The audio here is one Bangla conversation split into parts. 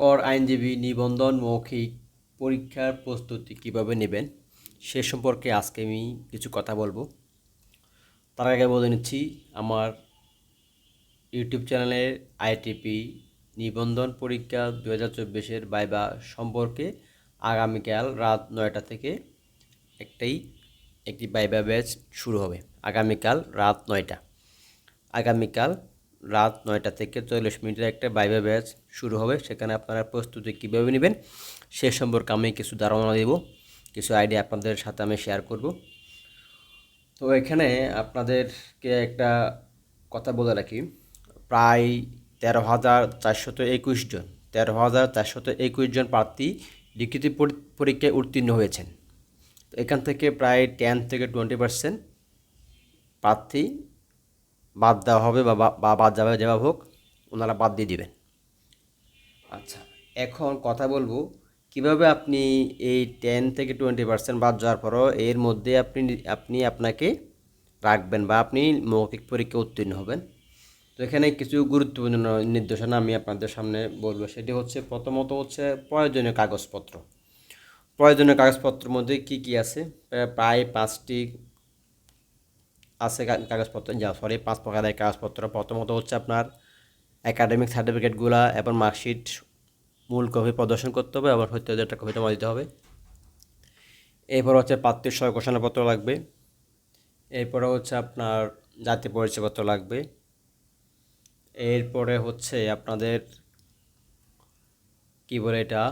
কর আইনজীবী নিবন্ধন মৌখিক পরীক্ষার প্রস্তুতি কীভাবে নেবেন, সে সম্পর্কে আজকে আমি কিছু কথা বলব। তার আগে বলে নিচ্ছি, আমার ইউটিউব চ্যানেলের আইটিপি নিবন্ধন পরীক্ষা দু হাজার চব্বিশের বাইবা সম্পর্কে আগামীকাল রাত নয়টা থেকে একটাই একটি বাইবা ব্যাচ শুরু হবে, আগামীকাল রাত নয়টা। আগামীকাল রাত নয়টা থেকে চল্লিশ মিনিটের একটা বাইবা ব্যাচ শুরু হবে। সেখানে আপনারা প্রস্তুতি কীভাবে নেবেন সে সম্পর্কে আমি কিছু ধারণা দেব, কিছু আইডিয়া আপনাদের সাথে আমি শেয়ার করব। তো এখানে আপনাদেরকে একটা কথা বলে রাখি। প্রায় তেরো হাজার চারশত একুশ জন, তেরো হাজার চারশত একুশ জন প্রার্থী লিখিত পরীক্ষায় উত্তীর্ণ হয়েছেন। তো এখান থেকে প্রায় টেন থেকে টোয়েন্টি পার্সেন্ট প্রার্থী বাদ দেওয়া হবে বা বাদ যাবে যেভাবে হোক, ওনারা বাদ দিয়ে দিবেন। আচ্ছা এখন কথা বলব, কীভাবে আপনি এই টেন থেকে টোয়েন্টি পার্সেন্ট বাদ যাওয়ার পরও এর মধ্যে আপনি আপনি আপনাকে রাখবেন বা আপনি মৌখিক পরীক্ষা উত্তীর্ণ হবেন। তো এখানে কিছু গুরুত্বপূর্ণ নির্দেশনা আমি আপনাদের সামনে বলব। সেটি হচ্ছে, প্রথমত হচ্ছে প্রয়োজনীয় কাগজপত্র। প্রয়োজনীয় কাগজপত্রের মধ্যে কি কি আছে? প্রায় পাঁচটি আছে কাগজপত্র, যা সরি পাঁচ প্রকারের কাগজপত্র। প্রথমত হচ্ছে আপনার একাডেমিক সার্টিফিকেটগুলো এবং মার্কশিট মূল কপি প্রদর্শন করতে হবে, আবার হাজার টাকা কপি জমা দিতে হবে। এরপর হচ্ছে প্রার্থীর সহ ঘোষণাপত্র লাগবে। এরপরে হচ্ছে আপনার জাতীয় পরিচয়পত্র লাগবে। এরপরে হচ্ছে আপনাদের, কী বলে এটা?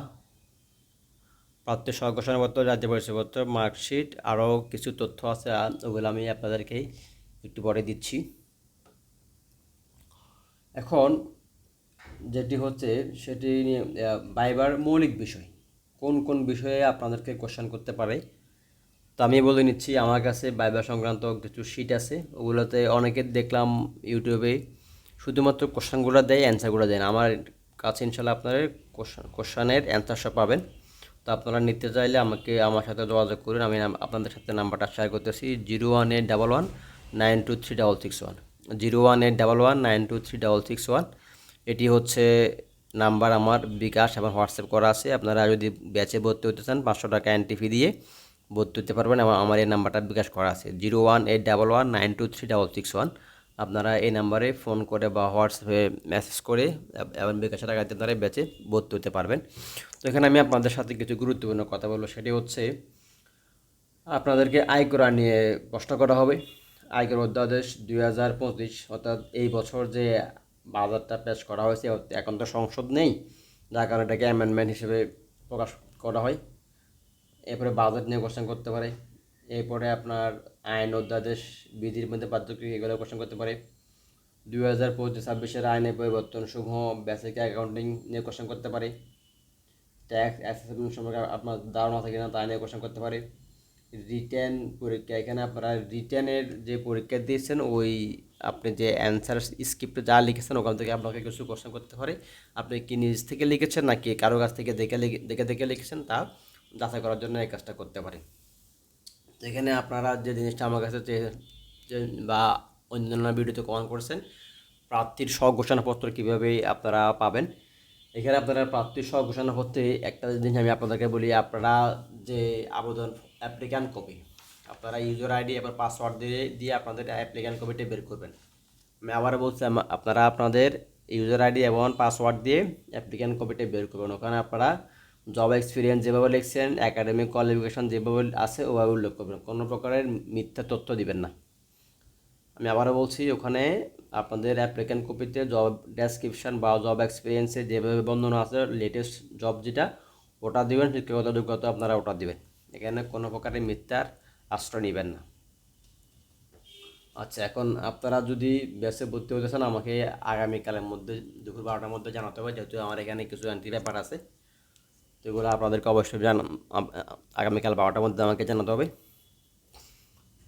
প্রাপ্ত সহ ঘোষণাপত্র জাতীয় পরিচয়পত্র মার্কশিট আরও কিছু তথ্য আছে ওগুলো আমি আপনাদেরকে একটু পরে দিচ্ছি। এখন যেটি হচ্ছে, সেটি নিয়ে বাইবার মৌলিক বিষয়। কোন কোন বিষয়ে আপনাদেরকে কোশ্চেন করতে পারে? তো আমি বলে নিচ্ছি, আমার কাছে বাইবার সংক্রান্ত কিছু শিট আছে। ওগুলোতে অনেকে দেখলাম ইউটিউবে শুধুমাত্র কোশ্চেনগুলো দেয় অ্যান্সারগুলো দেয় না। আমার কাছে ইনশাল্লাহ আপনাদের কোশ্চেন কোশ্চেনের অ্যান্সার সব পাবেন। তো আপনারা নিতে চাইলে আমাকে আমার সাথে যোগাযোগ করুন। আমি আপনাদের সাথে নাম্বারটা শেয়ার করতেছি। Zero one eight double one nine two three double six one. Zero one eight double one nine two three double six one. এটি হচ্ছে নাম্বার আমার, বিকাশ এবং হোয়াটসঅ্যাপ করা আছে। আপনারা যদি ব্যাচে ভর্তি হতে চান, পাঁচশো টাকা এন্ট্রি ফি দিয়ে ভর্তি হতে পারবেন এবং আমার এই নাম্বারটা বিকাশ করা আছে। Zero one eight double one nine two three double six one. আপনারা এই নাম্বারে ফোন করে বা হোয়াটসঅ্যাপে মেসেজ করে, এব- বিকাশ টাকা দিয়ে আপনারা ব্যাচে ভর্তি হতে পারবেন। তো এখানে আমি আপনাদের সাথে কিছু গুরুত্বপূর্ণ কথা বলব। সেটি হচ্ছে, আপনাদেরকে আয়কর নিয়ে প্রশ্ন করা হবে। আয়কর অধ্যাদেশ দুই হাজার পঁচিশ, অর্থাৎ এই বছর যে বাজারটা পেশ করা হয়েছে, এখন তো সংসদ নেই, যার কারণে এটাকে অ্যামেন্ডমেন্ট হিসেবে প্রকাশ করা হয়। এরপরে বাজেট নিয়ে কোশ্চেন করতে পারে। এরপরে আপনার আইন অধ্যাদেশ বিধির মধ্যে পার্থক্য এগুলো কোশ্চেন করতে পারে। দুই হাজার পঁচিশ ছাব্বিশের আইনের পরিবর্তন সমূহ বেসিক অ্যাকাউন্টিং নিয়ে কোশ্চেন করতে পারে। ট্যাক্স অ্যাসেসমেন্ট সম্পর্কে আপনার ধারণা থাকে না তা নিয়ে কোশ্চেন করতে পারে। রিটার্ন পরীক্ষা, এখানে আপনারা রিটার্নের যে পরীক্ষা দিয়েছেন, ওই আপনি যে অ্যান্সার স্ক্রিপ্টে যা লিখেছেন, ওখান থেকে আপনাকে কিছু কোশ্চেন করতে পারে। আপনি কি নিজ থেকে লিখেছেন, নাকি কারও কাছ থেকে দেখে দেখে দেখে লিখেছেন, তা যাচাই করার জন্য এই কাজটা করতে পারে তো এখানে আপনারা যে জিনিসটা আমার কাছে বা অন্যান্য ভিডিওতে কমেন্ট করেছেন প্রার্থীর স্বঘোষণাপত্র কীভাবে আপনারা পাবেন? এখানে আপনারা প্রার্থীর স্বঘোষণাপত্রে একটা জিনিস আমি আপনাদেরকে বলি, আপনারা যে আবেদন অ্যাপ্লিক্যান্ট কপি আপনারা ইউজার আইডি এবার পাসওয়ার্ড দিয়ে দিয়ে আপনাদের অ্যাপ্লিকান কপিটা বের করবেন। আমি আবার বলছি আপনারা আপনাদের ইউজার আইডি এবং পাসওয়ার্ড দিয়ে অ্যাপ্লিকান কপিটা বের করবেন। ওখানে আপনারা জব এক্সপিরিয়েন্স যেভাবে লিখছেন একাডেমিক কোয়ালিফিকেশন যেভাবে আছে, ওভাবে উল্লেখ করবেন। কোনো প্রকারের মিথ্যা তথ্য দিবেন না। আমি আবারও বলছি, ওখানে আপনাদের অ্যাপ্লিক্যান্ট কপিতে জব ডেসক্রিপশন বা জব এক্সপিরিয়েন্সে যেভাবে বর্ণনা আছে লেটেস্ট জব যেটা, ওটা দিবেন, শিক্ষাগত যোগ্যতা আপনারা ওটা দিবেন। এখানে কোনো প্রকারের মিথ্যার আশ্রয় নেবেন না। আচ্ছা এখন আপনারা যদি ব্যাচে ভর্তি হতে চান, আমাকে আগামীকালের মধ্যে, দুপুর বারোটার মধ্যে জানাতে হবে, যেহেতু আমার এখানে কিছু অ্যান্টি ব্যাপার আছে। তো এগুলো আপনাদেরকে অবশ্যই জান আগামীকাল বারোটার মধ্যে আমাকে জানাতে হবে।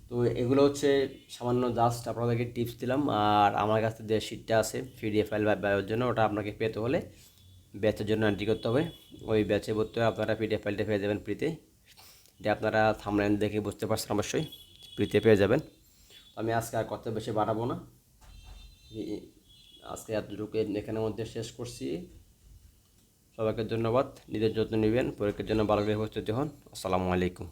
তো এগুলো হচ্ছে সামান্য জাস্ট আপনাদেরকে টিপস দিলাম। আর আমার কাছে যে শিটটা আছে পিডিএফ ফাইল ব্যয়ের জন্য, ওটা আপনাকে পেতে হলে ব্যাচের জন্য এন্ট্রি করতে হবে। ওই ব্যাচে ভর্তি হয়ে আপনারা পিডিএফ ফাইলটা পেয়ে যাবেন ফ্রিতে এটা আপনারা থামলাইন দেখে বুঝতে পারছেন অবশ্যই ফ্রিতে পেয়ে যাবেন। আমি আজকে আর কথা বেশি বাড়াবো না। আজকে এতটুকু এখানের মধ্যে শেষ করছি। সবাইকে ধন্যবাদ। নিজের যত্ন নেবেন পরীক্ষার জন্য ভালো করে প্রস্তুতি হন। আসসালামু আলাইকুম।